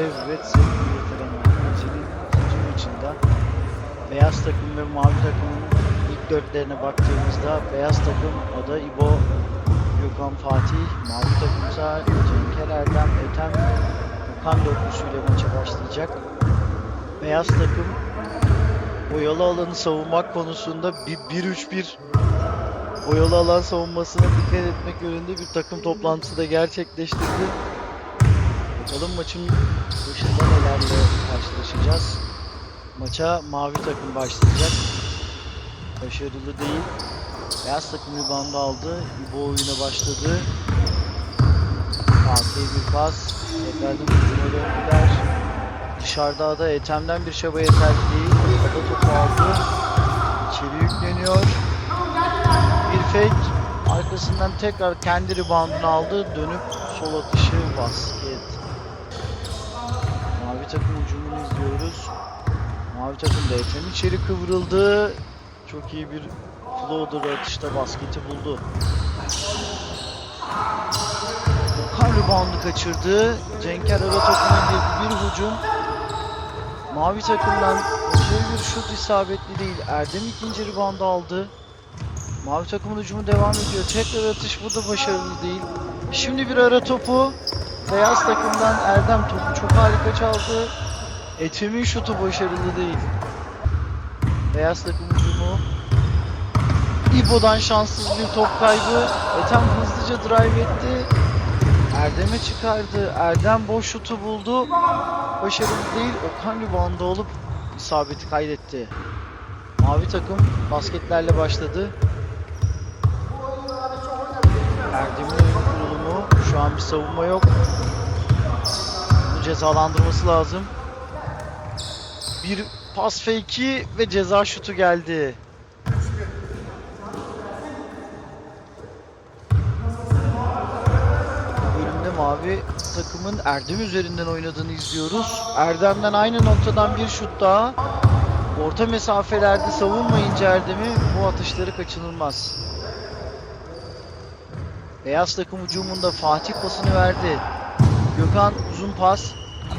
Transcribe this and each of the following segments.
Evet sevgili veteranlar. Maçının ikinci maçında beyaz takım ve mavi takımın ilk dörtlerine baktığımızda beyaz takım Ada İbo, Gökhan Fatih, mavi takımsa Cenker Erdem, Ethem, Gökhan dörtlüsüyle maça başlayacak. Beyaz takım boyalı alanı savunmak konusunda bir 1-3-1 boyalı alan savunmasına dikkat etmek yönünde bir takım toplantısı da gerçekleştirdi. Bakalım maçın başında nelerle karşılaşacağız. Maça mavi takım başlayacak. Başarılı değil. Beyaz takım rebound aldı. İbo oyuna başladı. Fatih bir pas. Tekrardan hücuma döndüler. Dışarıda da Ethem'den bir çaba yeterli değil. Ada topu aldı. İçeri yükleniyor. Bir fake. Arkasından tekrar kendi reboundunu aldı. Dönüp sol atışı basket. Hücumunu izliyoruz. Mavi takım da Ethem içeri kıvrıldı. Çok iyi bir floater atışta basketi buldu. Okan reboundu kaçırdı. Cenker ara topuna girdi. Bir hücum. Mavi takımdan özel bir şut isabetli değil. Erdem ikinci reboundu aldı. Mavi takımın hücumu devam ediyor. Tekrar atış bu da başarılı değil. Şimdi bir ara topu. Beyaz takımdan Erdem topu çok harika çaldı. Ethem'in şutu başarılı değil. Beyaz takım hücumu. İbo'dan şanssız bir top kaybı. Ethem hızlıca drive etti. Erdem'e çıkardı. Erdem boş şutu buldu. Başarılı değil. Okan reboundda olup isabeti kaydetti. Mavi takım basketlerle başladı. Erdem'in oyun kurulumu. Şu an bir savunma yok. Bunu cezalandırması lazım. Bir pas fake'i ve ceza şutu geldi. Bölümde mavi takımın Erdem üzerinden oynadığını izliyoruz. Erdem'den aynı noktadan bir şut daha. Orta mesafelerde savunmayınca Erdem'i bu atışları kaçınılmaz. Beyaz takım hücumunda Fatih pasını verdi. Gökhan uzun pas.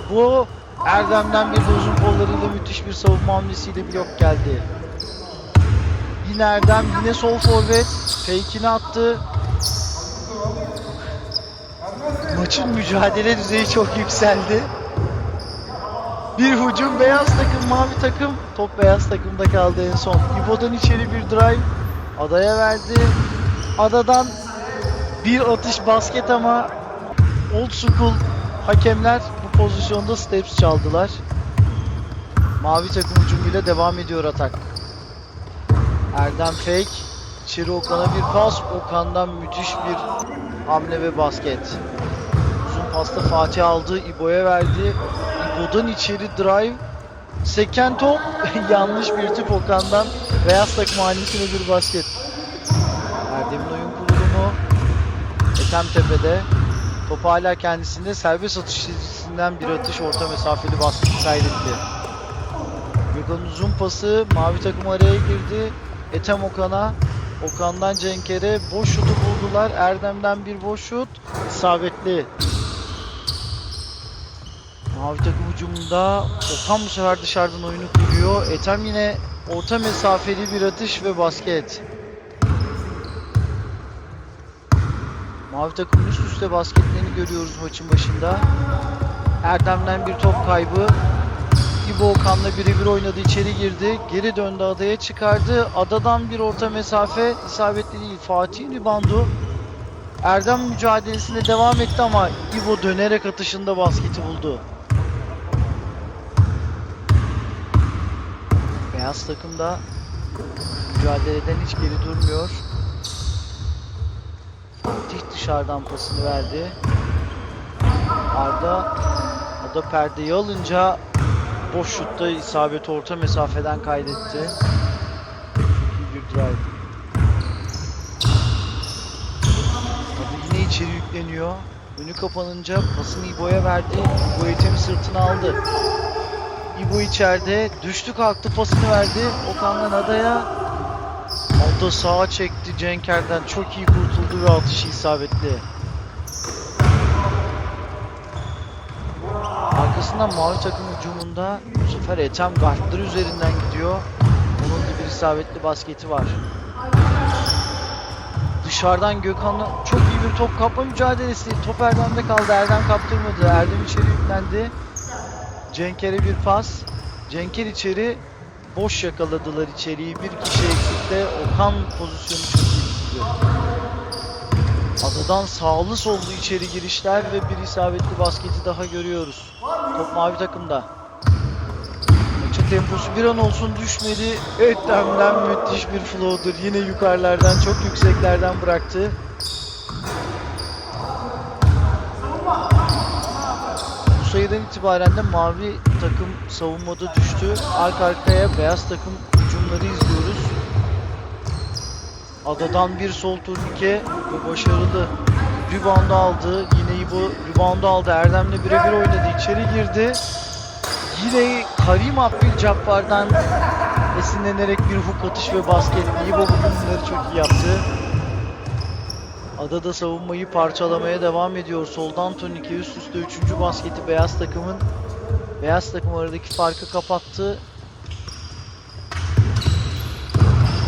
İbo Erdem'den bir uzun kollarıyla müthiş bir savunma hamlesiyle blok geldi. Yine Erdem yine sol forvet. Fake'ini attı. Maçın mücadele düzeyi çok yükseldi. Bir hücum beyaz takım mavi takım. Top beyaz takımda kaldı en son. İbo'dan içeri bir drive. Adaya verdi. Adadan bir atış basket ama old school hakemler pozisyonda steps çaldılar. Mavi takım hücumuyla devam ediyor atak. Erdem fake. İçeri Okan'a bir pas. Okan'dan müthiş bir hamle ve basket. Uzun pasta Fatih aldı. İbo'ya verdi. İbo'dan içeri drive. Seken top. Yanlış bir tip Okan'dan. Beyaz takım hanesine bir basket. Erdem'in oyun kurulumu. Ethem tepede. Top hala kendisinde. Serbest atış çizgisinden bir atış orta mesafeli basket kaydetti. Gökhan'ın uzun pası. Mavi takım araya girdi. Ethem Okan'a. Okan'dan Cenk'ere boş şutu buldular. Erdem'den bir boş şut. İsabetli. Mavi takım hücumunda Okan bu sefer dışarıdan oyunu kuruyor. Ethem yine orta mesafeli bir atış ve basket. Mavi takımın üst üste basketlerini görüyoruz maçın başında. Erdem'den bir top kaybı. İbo Okan'la birebir oynadı içeri girdi. Geri döndü adaya çıkardı. Adadan bir orta mesafe isabetli değil. Fatih'in ribandu. Erdem mücadelesine devam etti ama İbo dönerek atışında basketi buldu. Beyaz takımda mücadeleden hiç geri durmuyor. Fatih dışarıdan pasını verdi. Arda Arda perdeyi alınca boş şutta isabet orta mesafeden kaydetti. Bir drive. Arda yine içeri yükleniyor. Önü kapanınca pasını İbo'ya verdi. İbo Ethem'i sırtına aldı. İbo içeride. Düştü kalktı pasını verdi. Okan'dan Ada'ya. Ada sağa çekti Cenker'den. Çok iyi kurtuldu ve atışı isabetli. Arkasından mavi takım hücumunda bu sefer Ethem guardları üzerinden gidiyor. Onun da bir isabetli basketi var. Dışarıdan Gökhan'la çok iyi bir top kapma mücadelesi. Top Erdem'de kaldı. Erdem kaptırmadı. Erdem içeri yüklendi. Cenker'e bir pas. Cenker içeri. Boş yakaladılar içeriği. Bir kişi eksikte. Okan pozisyonu çok iyi bitirdi. Adadan sağlı sollu içeri girişler ve bir isabetli basketi daha görüyoruz. Top mavi takımda. Maçın temposu bir an olsun düşmedi. Ettem'den müthiş bir flow'dur. Yine yukarılardan çok yükseklerden bıraktı. Bu sayıdan itibaren de mavi takım savunmada düştü. Arka arkaya beyaz takım hücumları izliyoruz. Adadan bir sol turnike ve başarılı. Rebound aldı. Yine İbo rebound aldı. Erdem'le birebir oynadı. İçeri girdi. Yine Karim Abdülcabbar'dan esinlenerek bir hook atış ve basket. İbo bu bunları çok iyi yaptı. Adada savunmayı parçalamaya devam ediyor. Soldan turnike üst üste 3. basketi beyaz takımın. Beyaz takım aradaki farkı kapattı.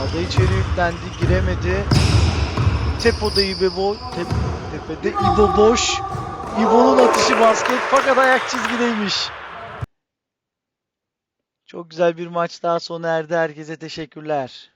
Ada içeri yüklendi, giremedi. Tepo'da İbo, tep, tepede İbo boş. İbo'nun atışı basket fakat ayak çizgideymiş. Çok güzel bir maç daha sona erdi. Herkese teşekkürler.